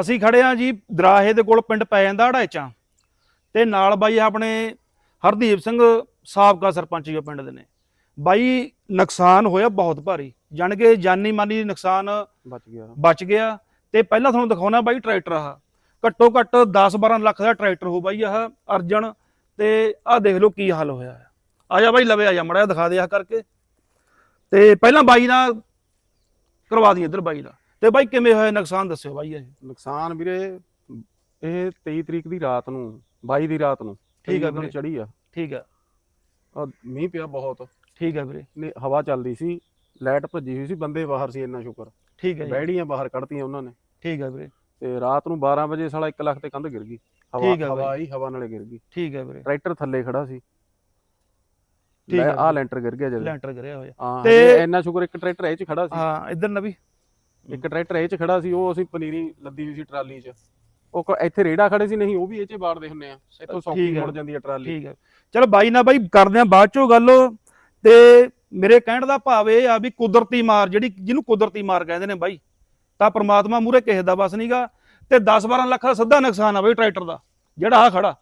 ਅਸੀਂ ਖੜੇ ਆ ਜੀ ਦਰਾਹੇ ਦੇ ਕੋਲ ਪਿੰਡ ਪੈ ਜਾਂਦਾ ਅੜਾਇਚਾਂ ਤੇ ਨਾਲ ਬਾਈ ਆਪਣੇ ਹਰਦੀਪ ਸਿੰਘ ਸਾਬਕਾ ਸਰਪੰਚ ਜੀ ਉਹ ਪਿੰਡ ਦੇ ਨੇ। ਬਾਈ ਨੁਕਸਾਨ ਹੋਇਆ ਬਹੁਤ ਭਾਰੀ। ਜਾਣ ਕੇ ਜਾਨੀ ਮਾਨੀ ਨੁਕਸਾਨ ਬਚ ਗਿਆ। ਬਚ ਗਿਆ। ਤੇ ਪਹਿਲਾਂ ਤੁਹਾਨੂੰ ਦਿਖਾਉਣਾ ਬਾਈ ਟਰੈਕਟਰ ਆ ਘੱਟੋ ਘੱਟ 10-12 ਲੱਖ ਦਾ ਟਰੈਕਟਰ ਹੋ ਬਾਈ ਆਹ ਅਰਜਨ। ਤੇ ਆਹ ਦੇਖ ਲਓ ਕੀ ਹਾਲ ਹੋਇਆ। ਆ ਜਾ ਬਾਈ ਲਵੇ ਆ ਜਾ ਮੜਾ ਦਿਖਾ ਦੇ ਆ ਕਰਕੇ। ਤੇ ਪਹਿਲਾਂ ਬਾਈ ਨਾਲ ਕਰਵਾ ਦੀ ਇੱਧਰ ਬਾਈ ਦਾ ਤੇ ਬਾਈ ਕਿਵੇਂ ਹੋਇਆ ਨੁਕਸਾਨ ਦੱਸਿਓ ਬਾਈ ਇਹ? ਨੁਕਸਾਨ ਵੀਰੇ ਇਹ 23 ਤਰੀਕ ਦੀ ਰਾਤ ਨੂੰ 22 ਦੀ ਰਾਤ ਨੂੰ ਠੀਕ ਆ ਵੀਰੇ। ਚੜੀ ਆ। ਠੀਕ ਹੈ ਆਹ ਮੀਂਹ ਪਿਆ ਬਹੁਤ। ਠੀਕ ਹੈ ਵੀਰੇ। ਨੇ ਹਵਾ ਚੱਲਦੀ ਸੀ ਲਾਈਟ ਭੱਜੀ ਹੋਈ ਸੀ ਬੰਦੇ ਬਾਹਰ ਸੀ ਇੰਨਾ ਸ਼ੁਕਰ। ਠੀਕ ਹੈ ਜੀ। ਬੈੜੀਆਂ ਬਾਹਰ ਕੱਢਤੀਆਂ ਉਹਨਾਂ ਨੇ। ਠੀਕ ਹੈ ਵੀਰੇ। ਤੇ ਰਾਤ ਨੂੰ 12 ਵਜੇ ਸਾਲਾ 1 ਲੱਖ ਤੇ ਕੰਧ ਗਿਰ ਗਈ। ਹਵਾ ਆ ਹਵਾ। ਆਈ ਹਵਾ ਨਾਲੇ ਗਿਰ ਗਈ। ਠੀਕ ਹੈ ਵੀਰੇ। ਟਰੈਕਟਰ ਥੱਲੇ ਖੜਾ ਸੀ। ਠੀਕ ਆ ਆ ਲੈਂਟਰ ਗਿਰ ਗਿਆ ਜਦ। ਲੈਂਟਰ ਕਰਿਆ ਹੋਇਆ। ਤੇ ਇੰਨਾ ਸ਼ੁਕਰ ਇੱਕ ਟਰੈਕਟਰ ਇਹ ਚ ਖੜਾ ਸੀ। ਹਾਂ ਇੱਧਰ ਨਵੀ। ਇੱਕ ਟਰੈਕਟਰ ਇਹ ਚ ਖੜਾ ਸੀ ਉਹ ਅਸੀਂ ਪਨੀਰੀ ਲੱਦੀ ਹੋਈ ਸੀ ਟਰਾਲੀ 'ਚ। ਉਹ ਕ- ਇੱਥੇ ਰੇੜਾ ਖੜੇ ਸੀ ਨਹੀਂ ਉਹ ਵੀ ਇਹ 'ਚ ਬਾੜਦੇ ਹੁੰਨੇ ਆ। ਇੱਥੋਂ ਠੀਕ ਆ। ਮੁੜ ਜਾਂਦੀ ਆ ਟਰਾਲੀ। ਠੀਕ ਹੈ ਚਲ ਬਾਈ ਨਾਲ ਬਾਈ ਕਰਦੇ ਆ ਬਾਅਦ ਚੋਂ ਗੱਲ। ਤੇ ਮੇਰੇ ਕਹਿਣ ਦਾ ਭਾਵ ਇਹ ਆ ਵੀ ਕੁਦਰਤੀ ਮਾਰ ਜਿਹੜੀ ਜਿਹਨੂੰ ਕੁਦਰਤੀ ਮਾਰ ਕਹਿੰਦੇ ਨੇ ਬਾਈ ਤਾਂ ਪ੍ਰਮਾਤਮਾ ਮੂਰੇ ਕਿਸੇ ਦਾ ਬਸ ਨਹੀਂਗਾ। ਤੇ 10-12 ਲੱਖ ਦਾ ਸਿੱਧਾ ਨੁਕਸਾਨ ਆ ਬਾਈ ਟਰੈਕਟਰ ਦਾ ਜਿਹੜਾ ਆ ਖੜਾ।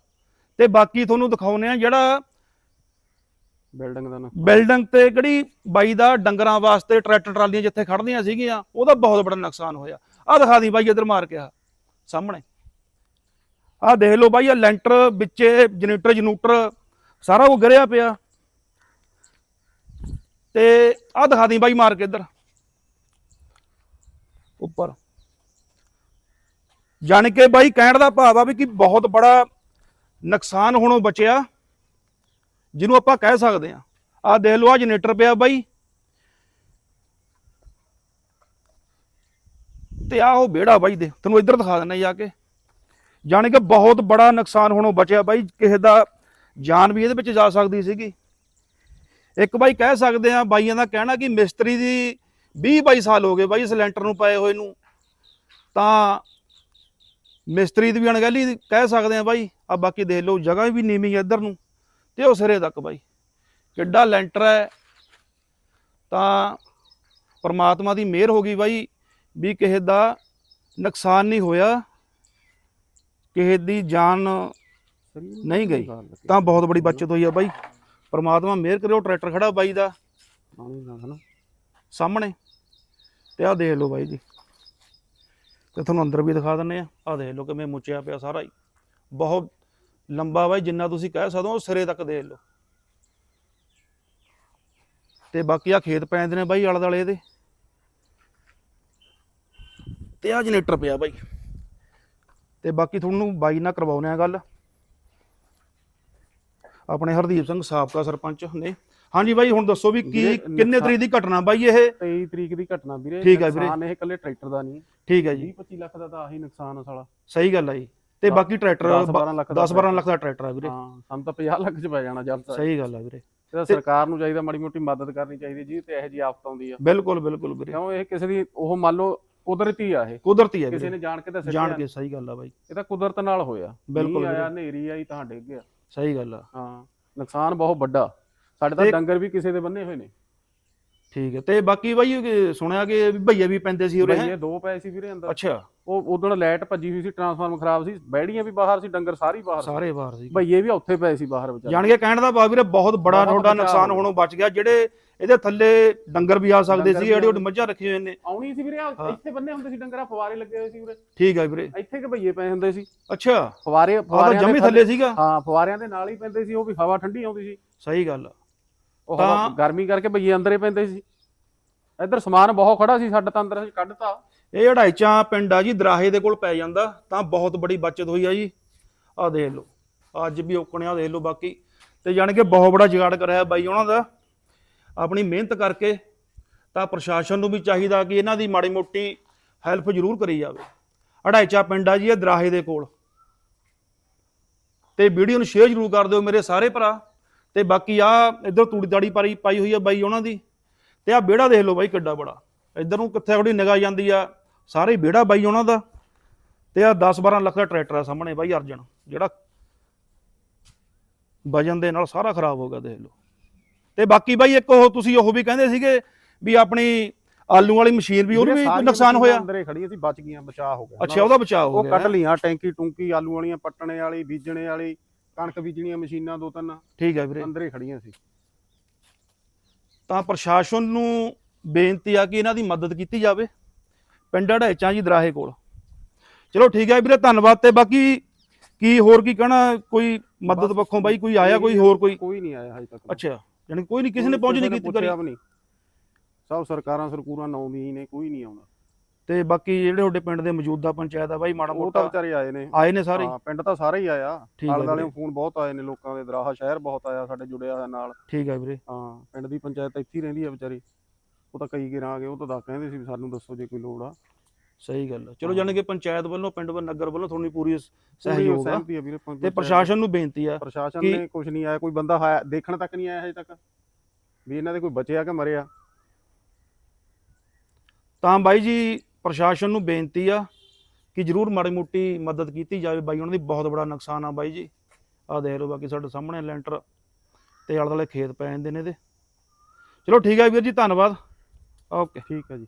ਤੇ ਬਾਕੀ ਤੁਹਾਨੂੰ ਦਿਖਾਉਨੇ ਆ ਜਿਹੜਾ ਬਿਲਡਿੰਗ ਦਾ ਨਾ ਬਿਲਡਿੰਗ ਤੇ ਕਿਹੜੀ ਬਾਈ ਦਾ ਡੰਗਰਾਂ ਵਾਸਤੇ ਟਰੈਕਟਰ ਟਰਾਲੀਆਂ ਜਿੱਥੇ ਖੜਦੀਆਂ ਸੀਗੀਆਂ, ਉਹਦਾ ਬਹੁਤ ਬੜਾ ਨੁਕਸਾਨ ਹੋਇਆ। ਆ ਦਿਖਾ ਦੀ ਬਾਈ ਇਧਰ ਮਾਰ ਕੇ ਆ ਸਾਹਮਣੇ। ਆ ਦੇਖ ਲਓ ਬਾਈ ਆ ਲੈਂਟਰ ਵਿੱਚੇ ਜਨਰੇਟਰ, ਜਨੂਟਰ, ਸਾਰਾ ਉਹ ਗਿਰਿਆ ਪਿਆ। ਤੇ ਆ ਦਿਖਾ ਦੀ ਬਾਈ ਮਾਰ ਕੇ ਇਧਰ। ਉੱਪਰ। ਜਾਣ ਕੇ ਬਾਈ ਕਹਿਣ ਦਾ ਭਾਵ ਆ ਵੀ ਕਿ ਬਹੁਤ ਬੜਾ ਨੁਕਸਾਨ ਹੋਣੋਂ ਬਚਿਆ। ਜਿਹਨੂੰ ਆਪਾਂ ਕਹਿ ਸਕਦੇ ਆ ਆ ਦੇਖ ਲਓ ਆ ਜਨਰੇਟਰ ਪਿਆ ਬਾਈ। ਤੇ ਆ ਉਹ ਵਿਹੜਾ ਬਾਈ ਦੇ ਤੈਨੂੰ ਇੱਧਰ ਦਿਖਾ ਦਿੰਦਾ ਜਾ ਕੇ। ਜਾਣੀ ਕਿ ਬਹੁਤ ਬੜਾ ਨੁਕਸਾਨ ਹੋਣੋਂ ਬਚਿਆ ਬਾਈ, ਕਿਸੇ ਦਾ ਜਾਨ ਵੀ ਇਹਦੇ ਵਿੱਚ ਜਾ ਸਕਦੀ ਸੀਗੀ। ਇੱਕ ਬਾਈ ਕਹਿ ਸਕਦੇ ਆ ਬਾਈਆਂ ਦਾ ਕਹਿਣਾ ਕਿ ਮਿਸਤਰੀ ਦੀ 20 22 ਸਾਲ ਹੋ ਗਏ ਬਾਈ, ਸਿਲੰਡਰ ਨੂੰ ਪਏ ਹੋਏ ਨੂੰ। ਤਾਂ ਮਿਸਤਰੀ ਦੀ ਵੀ ਅਣਗਹਿਲੀ ਕਹਿ ਸਕਦੇ ਆ ਬਾਈ ਆ ਬਾਕੀ ਦੇਖ ਲਓ, ਜਗ੍ਹਾ ਵੀ ਨੀਵੀਂ ਹੈ ਇੱਧਰ ਨੂੰ। ਤੇ ਉਹ ਸਿਰੇ ਤੱਕ ਬਾਈ। ਕਿੱਡਾ ਲੈਂਟਰ ਹੈ। ਤਾਂ ਪਰਮਾਤਮਾ ਦੀ ਮਿਹਰ ਹੋ ਗਈ ਬਾਈ ਵੀ ਕਿਸੇ ਦਾ ਨੁਕਸਾਨ ਨਹੀਂ ਹੋਇਆ। ਕਿਸੇ ਦੀ ਜਾਨ ਨਹੀਂ ਗਈ। ਤਾਂ ਬਹੁਤ ਬੜੀ ਬਚਤ ਹੋਈ ਆ ਬਾਈ। ਪਰਮਾਤਮਾ ਮਿਹਰ ਕਰੇ, ਉਹ ਟਰੈਕਟਰ ਖੜਾ ਬਾਈ ਦਾ। ਹਨਾ ਸਾਹਮਣੇ। ਤੇ ਆਹ ਦੇਖ ਲਓ ਬਾਈ ਜੀ। ਤੇ ਤੁਹਾਨੂੰ ਅੰਦਰ ਵੀ ਦਿਖਾ ਦਿੰਨੇ ਆ। ਆਹ ਦੇਖ ਲਓ ਕਿਵੇਂ ਮੁੱਚਿਆ ਪਿਆ ਸਾਰਾ ਹੀ। ਬਹੁਤ ਲੰਬਾ ਬਾਈ ਜਿੰਨਾ ਤੁਸੀਂ ਕਹਿ ਸਕਦੇ ਹੋ ਸਿਰੇ ਤੱਕ ਦੇਖ ਲਓ। ਤੇ ਬਾਕੀ ਆ ਖੇਤ ਪੈਂਦੇ ਨੇ ਬਾਈ ਆਲੇ ਦੁਆਲੇ ਇਹਦੇ। ਤੇ ਆ ਜਨਰੇਟਰ ਪਿਆ ਬਾਈ। ਤੇ ਬਾਕੀ ਤੁਹਾਨੂੰ ਬਾਈ ਨਾਲ ਕਰਵਾਉਨੇ ਆ ਗੱਲ। ਆਪਣੇ ਹਰਦੀਪ ਸਿੰਘ ਸਾਬਕਾ ਸਰਪੰਚ ਨੇ। ਹਾਂਜੀ ਬਾਈ ਹੁਣ ਦੱਸੋ ਵੀ ਕੀ ਕਿੰਨੇ ਤਰੀਕ ਦੀ ਘਟਨਾ ਬਾਈ ਇਹ? 23 ਤਰੀਕ ਦੀ ਘਟਨਾ ਵੀਰੇ। ਠੀਕ ਆ ਵੀਰੇ। ਨੁਕਸਾਨ ਇਹ ਇਕੱਲੇ ਟਰੈਕਟਰ ਦਾ ਨਹੀਂ। ਠੀਕ ਹੈ ਜੀ। 20 25 ਲੱਖ ਦਾ ਤਾਂ ਆਹੀ ਨੁਕਸਾਨ ਆ ਸਾਲਾ। ਸਹੀ ਗੱਲ ਹੈ ਜੀ। ਤੇ ਬਾਕੀ ਟਰੈਕਟਰ 10 12 ਲੱਖ ਦਾ 10 12 ਲੱਖ ਦਾ ਟਰੈਕਟਰ ਆ ਵੀਰੇ। ਹਾਂ ਸਾਨੂੰ ਤਾਂ 50 ਲੱਖ ਚ ਪੈ ਜਾਣਾ ਜਦ ਤੱਕ ਸਹੀ ਗੱਲ ਆ ਵੀਰੇ। ਇਹਦਾ ਸਰਕਾਰ ਨੂੰ ਚਾਹੀਦਾ ਮਾੜੀ ਮੋਟੀ ਮਦਦ ਕਰਨੀ ਚਾਹੀਦੀ ਜੀ ਤੇ ਇਹੋ ਜੀ ਆਫਤ ਆਉਂਦੀ ਆ। ਬਿਲਕੁਲ ਬਿਲਕੁਲ ਵੀਰੇ। ਕਿਉਂ ਇਹ ਕਿਸੇ ਦੀ ਉਹ ਮੰਨ ਲਓ ਕੁਦਰਤੀ ਆ ਇਹ। ਕੁਦਰਤੀ ਹੈ ਕਿਸੇ ਨੇ ਜਾਣ ਕੇ ਤਾਂ ਜਾਣ ਕੇ ਸਹੀ ਗੱਲ ਆ ਬਾਈ। ਇਹ ਤਾਂ ਕੁਦਰਤ ਨਾਲ ਹੋਇਆ। ਬਿਲਕੁਲ ਆਇਆ। ਹਨੇਰੀ ਆਈ ਤਾਂ ਡਿੱਗ ਗਿਆ। ਸਹੀ ਗੱਲ ਆ। ਹਾਂ ਨੁਕਸਾਨ ਬਹੁਤ ਵੱਡਾ। ਸਾਡੇ ਤਾਂ ਡੰਗਰ ਵੀ ਕਿਸੇ ਦੇ ਬੰਨੇ ਹੋਏ ਨੇ। ਠੀਕ ਹੈ ਤੇ ਬਾਕੀ ਬਾਈ ਸੁਣਿਆ ਕਿ ਭਈਏ ਵੀ ਪੈਂਦੇ ਸੀ ਉਰੇ ਬਈਏ ਦੋ ਪਏ ਸੀ ਵੀਰੇ ਅੰਦਰ। ਅੱਛਾ। ਉਹ ਉਦੋਂ ਲਾਈਟ ਭੱਜੀ ਹੋਈ ਸੀ ਟਰਾਂਸਫਾਰਮਰ ਖਰਾਬ ਸੀ ਬੈੜੀਆਂ ਵੀ ਬਾਹਰ ਸੀ ਡੰਗਰ ਸਾਰੀ ਬਾਹਰ ਸਾਰੇ ਬਾਹਰ ਸੀ। ਬਈਏ ਵੀ ਉੱਥੇ ਪਏ ਸੀ ਬਾਹਰ ਵਿਚਾਰੇ। ਜਾਣ ਕੇ ਕਹਿਣ ਦਾ ਭਾਵ ਵੀਰੇ ਬਹੁਤ ਬੜਾ ਤੁਹਾਡਾ ਨੁਕਸਾਨ ਹੋਣੋਂ ਬਚ ਗਿਆ ਜਿਹੜੇ ਇਹਦੇ ਥੱਲੇ ਡੰਗਰ ਵੀ ਆ ਸਕਦੇ ਸੀ ਜਿਹੜੇ ਉਹ। ਮੱਝਾਂ ਰੱਖੀਆਂ ਹੋਏ ਨੇ। ਆਉਣੀ ਸੀ ਵੀਰੇ। ਇੱਥੇ ਬੰਨੇ ਹੁੰਦੇ ਸੀ ਡੰਗਰਾਂ ਫਵਾਰੇ ਲੱਗੇ ਹੋਏ ਸੀ ਵੀਰੇ। ਠੀਕ ਹੈ ਵੀਰੇ। ਇੱਥੇ ਕਿ ਬਈਏ ਪਏ ਹੁੰਦੇ ਸੀ? ਅੱਛਾ। ਫਵਾਰੇ ਆ ਦੇ ਜੰਮੀ ਥੱਲੇ ਸੀਗਾ। ਹਾਂ ਫਵਾਰਿਆਂ ਦੇ ਨਾਲ ਹੀ ਪੈਂਦੇ ਸੀ ਉਹ ਵੀ ਹਵਾ ਠੰਡੀ ਆਉਂਦੀ ਸੀ। ਸਹੀ ਗੱਲ ਆ। ਉਹ ਗਰਮੀ ਕਰਕੇ ਬਈਏ ਅੰਦਰੇ ਪੈਂਦੇ ਸੀ। ਇੱਧਰ ਸਮਾਨ ਬਹੁਤ ਖੜਾ ਸੀ, ਸਾਡਾ ਤਾਂ ਅੰਦਰ ਅਸੀਂ ਕੱਢਤਾ। ਇਹ ਢਾਈਚਾ ਪਿੰਡ ਆ ਜੀ, ਦਰਾਹੇ ਦੇ ਕੋਲ ਪੈ ਜਾਂਦਾ, ਤਾਂ ਬਹੁਤ ਬੜੀ ਬਚਤ ਹੋਈ ਆ ਜੀ। ਆ ਦੇਖ ਲਓ, ਅੱਜ ਵੀ ਔਕਣਿਆ ਦੇਖ ਲਓ ਬਾਕੀ। ਤੇ ਜਾਣ ਕੇ ਬਹੁਤ ਬੜਾ ਜੁਗਾੜ ਕਰਿਆ ਬਾਈ ਉਹਨਾਂ ਦਾ। ਆਪਣੀ ਮਿਹਨਤ ਕਰਕੇ ਤਾਂ ਪ੍ਰਸ਼ਾਸਨ ਨੂੰ ਵੀ ਚਾਹੀਦਾ ਕਿ ਇਹਨਾਂ ਦੀ ਮਾੜੀ ਮੋਟੀ ਹੈਲਪ ਜ਼ਰੂਰ ਕਰੀ ਜਾਵੇ। ਅੜਾਈਚਾ ਪਿੰਡ ਆ ਜੀ, ਇਹ ਦਰਾਹੇ ਦੇ ਕੋਲ। ਤੇ ਵੀਡੀਓ ਨੂੰ ਸ਼ੇਅਰ ਜ਼ਰੂਰ ਕਰ ਦਿਓ ਮੇਰੇ ਸਾਰੇ ਭਰਾ। ਤੇ ਬਾਕੀ ਆ ਇੱਧਰ ਤੂੜੀ ਦਾੜੀ ਪਾਈ ਪਾਈ ਹੋਈ ਆ ਬਾਈ ਉਹਨਾਂ ਦੀ। ਤੇ ਆ ਵਿਹੜਾ ਦੇਖ ਲਓ ਬਾਈ ਕਿੱਡਾ ਬੜਾ। ਇੱਧਰ ਨੂੰ ਕਿੱਥੇ ਥੋੜੀ ਨਿਗਾਹ ਜਾਂਦੀ ਆ। ਸਾਰੇ ਵਿਹੜਾ ਬਾਈ ਉਹਨਾਂ ਦਾ। ਤੇ ਆ 10 12 ਲੱਖ ਦਾ ਟਰੈਕਟਰ ਆ ਸਾਹਮਣੇ ਬਾਈ ਅਰਜਨ ਜਿਹੜਾ ਵਜਨ ਦੇ ਨਾਲ ਸਾਰਾ ਖਰਾਬ ਹੋ ਗਿਆ ਦੇਖ ਲਓ। ਤੇ ਬਾਕੀ ਬਾਈ ਇੱਕ ਉਹ ਤੁਸੀਂ ਉਹ ਵੀ ਕਹਿੰਦੇ ਸੀਗੇ ਵੀ ਆਪਣੀ ਆਲੂ ਵਾਲੀ ਮਸ਼ੀਨ ਵੀ ਉਹਨੂੰ ਵੀ ਨੁਕਸਾਨ ਹੋਇਆ? ਅੰਦਰੇ ਖੜੀਆਂ ਸੀ ਬਚ ਗਈਆਂ ਬਚਾਅ ਹੋ ਗਿਆ। ਅੱਛਾ ਉਹਦਾ ਬਚਾਅ ਹੋ ਉਹ ਗਿਆ। ਕੱਢ ਹੈਂ? ਲਈਆਂ ਟੈਂਕੀ ਟੁੰਕੀ ਆਲੂ ਵਾਲੀਆਂ ਪੱਟਣੇ ਵਾਲੀ ਬੀਜਣੇ ਵਾਲੀ ਕਣਕ ਬੀਜਣੀਆਂ ਮਸ਼ੀਨਾਂ ਦੋ ਤਿੰਨ। ਠੀਕ ਹੈ ਵੀਰੇ। ਅੰਦਰੇ ਖੜੀਆਂ ਸੀ। ਤਾਂ ਪ੍ਰਸ਼ਾਸਨ ਨੂੰ ਬੇਨਤੀ ਆ ਕਿ ਇਹਨਾਂ ਦੀ ਮਦਦ ਕੀਤੀ ਜਾਵੇ ਪਿੰਡ ਢੈਚਾਂ ਜੀ ਦਰਾਹੇ ਕੋਲ। ਚਲੋ ਠੀਕ ਹੈ ਵੀਰੇ ਧੰਨਵਾਦ ਤੇ ਬਾਕੀ ਕੀ ਹੋਰ ਕੀ ਕਹਿਣਾ? ਕੋਈ ਮਦਦ ਪੱਖੋਂ ਬਾਈ ਕੋਈ ਆਇਆ ਕੋਈ ਹੋਰ ਕੋਈ? ਕੋਈ ਨਹੀਂ ਆਇਆ ਹਜੇ ਤੱਕ। ਅੱਛਾ ਯਾਨੀ ਕੋਈ ਨਹੀਂ ਕਿਸੇ ਨੇ ਪਹੁੰਚ ਨਹੀਂ ਕੀਤੀ ਕਰੀ ਸਭ ਸਰਕਾਰਾਂ ਸਰਕੂਰਾਂ ਨੌਵੀਂ ਨੇ ਕੋਈ ਨਹੀਂ ਆਉਂਦਾ। ਤੇ ਬਾਕੀ ਜਿਹੜੇ ਤੁਹਾਡੇ ਪਿੰਡ ਦੇ ਮੌਜੂਦਾ ਪੰਚਾਇਤ ਆ ਬਾਈ ਮਾੜਾ ਉਹ ਤਾਂ ਮੋਟਾ ਵਿਚਾਰੇ ਆਏ ਨੇ। ਆਏ ਨੇ ਸਾਰੇ? ਹਾਂ ਪਿੰਡ ਤਾਂ ਸਾਰੇ ਹੀ ਆਇਆ ਠੀਕ ਹੈ ਆਲੇ ਵੀਰੇ। ਫੋਨ ਬਹੁਤ ਆਏ ਨੇ ਲੋਕਾਂ ਦੇ ਦਰਾਹਾ ਸ਼ਹਿਰ ਬਹੁਤ ਆਇਆ ਸਾਡੇ ਜੁੜਿਆ ਹੋਇਆ ਨਾਲ। ਠੀਕ ਹੈ ਵੀਰੇ। ਹਾਂ ਪਿੰਡ ਦੀ ਪੰਚਾਇਤ ਇੱਥੇ ਹੀ ਰਹਿੰਦੀ ਆ ਵਿਚਾਰੀ। ਉਹ ਤਾਂ ਕਈ ਗਿਰਾਂ ਆ ਗਏ ਉਹ ਤਾਂ ਦੱਸ ਕਹਿੰਦੇ ਸੀ ਵੀ ਸਾਨੂੰ ਦੱਸੋ ਜੇ ਕੋਈ ਲੋੜ ਆ। ਸਹੀ ਗੱਲ ਆ। ਚਲੋ ਹਾਂ। ਜਾਣੀ ਕਿ ਪੰਚਾਇਤ ਵੱਲੋਂ ਪਿੰਡ ਵੱਲੋਂ ਨਗਰ ਵੱਲੋਂ ਤੁਹਾਨੂੰ ਪੂਰੀ ਸਹਿਯੋਗ ਆ। ਸਹਿਮਤੀ ਆ ਵੀਰੇ ਪੰਚ- ਤੇ ਪ੍ਰਸ਼ਾਸਨ ਨੂੰ ਬੇਨਤੀ ਆ ਪ੍ਰਸ਼ਾਸਨ ਕਿ- ਨੇ ਕੁਝ ਨਹੀਂ ਆਇਆ ਕੋਈ ਬੰਦਾ ਆਇਆ ਦੇਖਣ ਤੱਕ ਨਹੀਂ ਆਇਆ ਹਜੇ ਤੱਕ। ਵੀ ਇਹਨਾਂ ਦੇ ਕੋਈ ਬਚਿਆ ਕਿ ਮਰਿਆ? ਤਾਂ ਬਾਈ ਜੀ ਪ੍ਰਸ਼ਾਸਨ ਨੂੰ ਬੇਨਤੀ ਆ ਕਿ ਜਰੂਰ ਮਾੜੀ ਮੋਟੀ ਮਦਦ ਕੀਤੀ ਜਾਵੇ। ਬਾਈ, ਉਹਨਾਂ ਦੀ ਬਹੁਤ ਬੜਾ ਨੁਕਸਾਨ ਆ ਬਾਈ ਜੀ। ਆ ਦੇਖ ਲਓ ਬਾਕੀ ਸਾਡੇ ਸਾਹਮਣੇ ਲੈਂਟਰ ਤੇ ਆਲੇ ਦੁਆਲੇ ਖੇਤ ਪੈ ਜਾਂਦੇ ਨੇ ਇਹਦੇ। ਚਲੋ ਠੀਕ ਹੈ ਵੀਰ ਜੀ, ਧੰਨਵਾਦ। ਓਕੇ। ਠੀਕ ਹੈ ਜੀ।